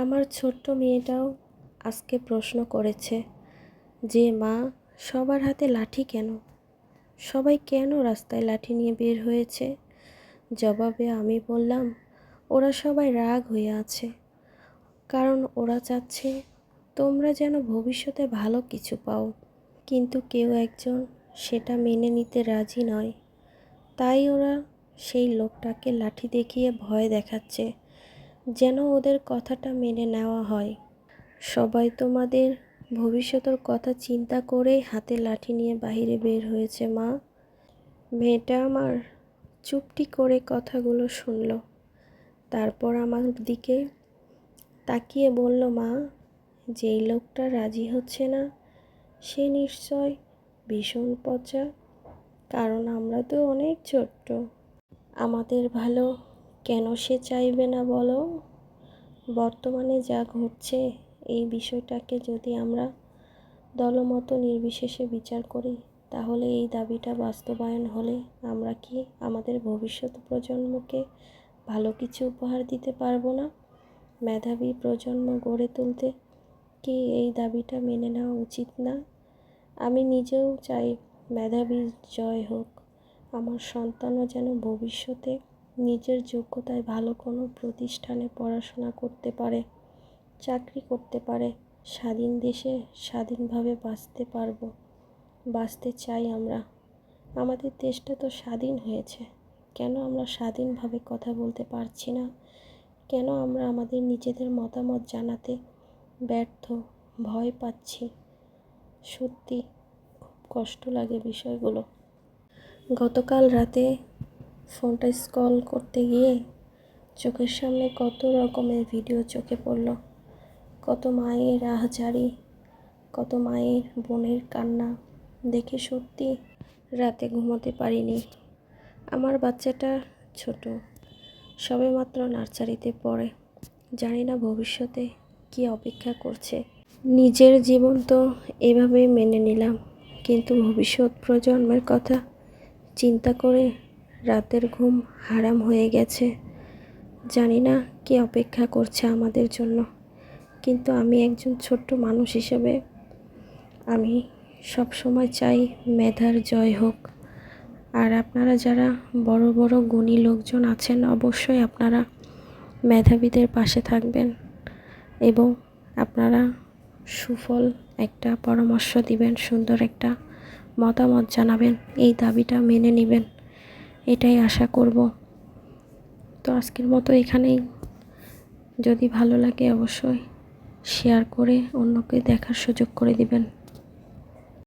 আমার ছোট্ট মেয়েটাও আজকে প্রশ্ন করেছে যে, মা, সবার হাতে লাঠি কেন? সবাই কেন রাস্তায় লাঠি নিয়ে বের হয়েছে? জবাবে আমি বললাম, ওরা সবাই রাগ হয়ে আছে। কারণ ওরা চাচ্ছে তোমরা যেন ভবিষ্যতে ভালো কিছু পাও। কিন্তু কেউ একজন সেটা মেনে নিতে রাজি নয়। তাই ওরা সেই লোকটাকে লাঠি দেখিয়ে ভয় দেখাচ্ছে। যেন ওদের কথাটা মেনে নেওয়া হয়। সবাই তোমাদের ভবিষ্যতের কথা চিন্তা করেই হাতে লাঠি নিয়ে বাইরে বের হয়েছে, মা। মেয়েটা আমার চুপটি করে কথাগুলো শুনল। তারপর আমার দিকে তাকিয়ে বলল, মা, যেই লোকটা রাজি হচ্ছে না, সে নিশ্চয় ভীষণ পচা, কারণ আমরা তো অনেক ছোট্ট। আমাদের ভালো কেন সে চাইবে না বলো? বর্তমানে যা ঘটছে, এই বিষয়টাকে যদি আমরা দলমত নির্বিশেষে বিচার করি, তাহলে এই দাবিটা বাস্তবায়ন হলে আমরা কি আমাদের ভবিষ্যৎ প্রজন্মকে ভালো কিছু উপহার দিতে পারব না? মেধাবী প্রজন্ম গড়ে তুলতে কি এই দাবিটা মেনে নেওয়া উচিত না? আমি নিজেও চাই মেধাবী জয় হোক। আমার সন্তানও যেন ভবিষ্যতে নিজের যোগ্যতায় ভালো কোনো প্রতিষ্ঠানে পড়াশোনা করতে পারে, চাকরি করতে পারে, স্বাধীন দেশে স্বাধীনভাবে বাঁচতে পারব, বাঁচতে চাই আমরা। আমাদের দেশটা তো স্বাধীন হয়েছে। কেন আমরা স্বাধীনভাবে কথা বলতে পারছি না? কেন আমরা আমাদের নিজেদের মতামত জানাতে ব্যর্থ, ভয় পাচ্ছি? সত্যি খুব কষ্ট লাগে বিষয়গুলো। গতকাল রাতে ফোনটা স্কল করতে গিয়ে চোখের সামনে কত রকমের ভিডিও চোখে পড়ল। কত মায়ের আহাজারি, কত মায়ের বোনের কান্না দেখে সত্যি রাতে ঘুমোতে পারিনি। আমার বাচ্চাটা ছোট, সবে মাত্র নার্সারিতে পড়ে। জানি না ভবিষ্যতে কি অপেক্ষা করছে। নিজের জীবন তো এভাবেই মেনে নিলাম, কিন্তু ভবিষ্যৎ প্রজন্মের কথা চিন্তা করে রাতের ঘুম হারাম হয়ে গেছে। জানি না কি অপেক্ষা করছে আমাদের জন্য, কিন্তু আমি একজন ছোট্ট মানুষ হিসেবে আমি সব সময় চাই মেধার জয় হোক। আর আপনারা যারা বড় বড় গুণী লোকজন আছেন, অবশ্যই আপনারা মেধাবীদের পাশে থাকবেন এবং আপনারা সুফল একটা পরামর্শ দিবেন, সুন্দর একটা মতামত জানাবেন। এই দাবিটা মেনে নেবেন। এটাই আশা করব। তো আজকের মতো এখানেই। যদি ভালো লাগে অবশ্যই শেয়ার করে অন্যকে দেখার সুযোগ করে দিবেন।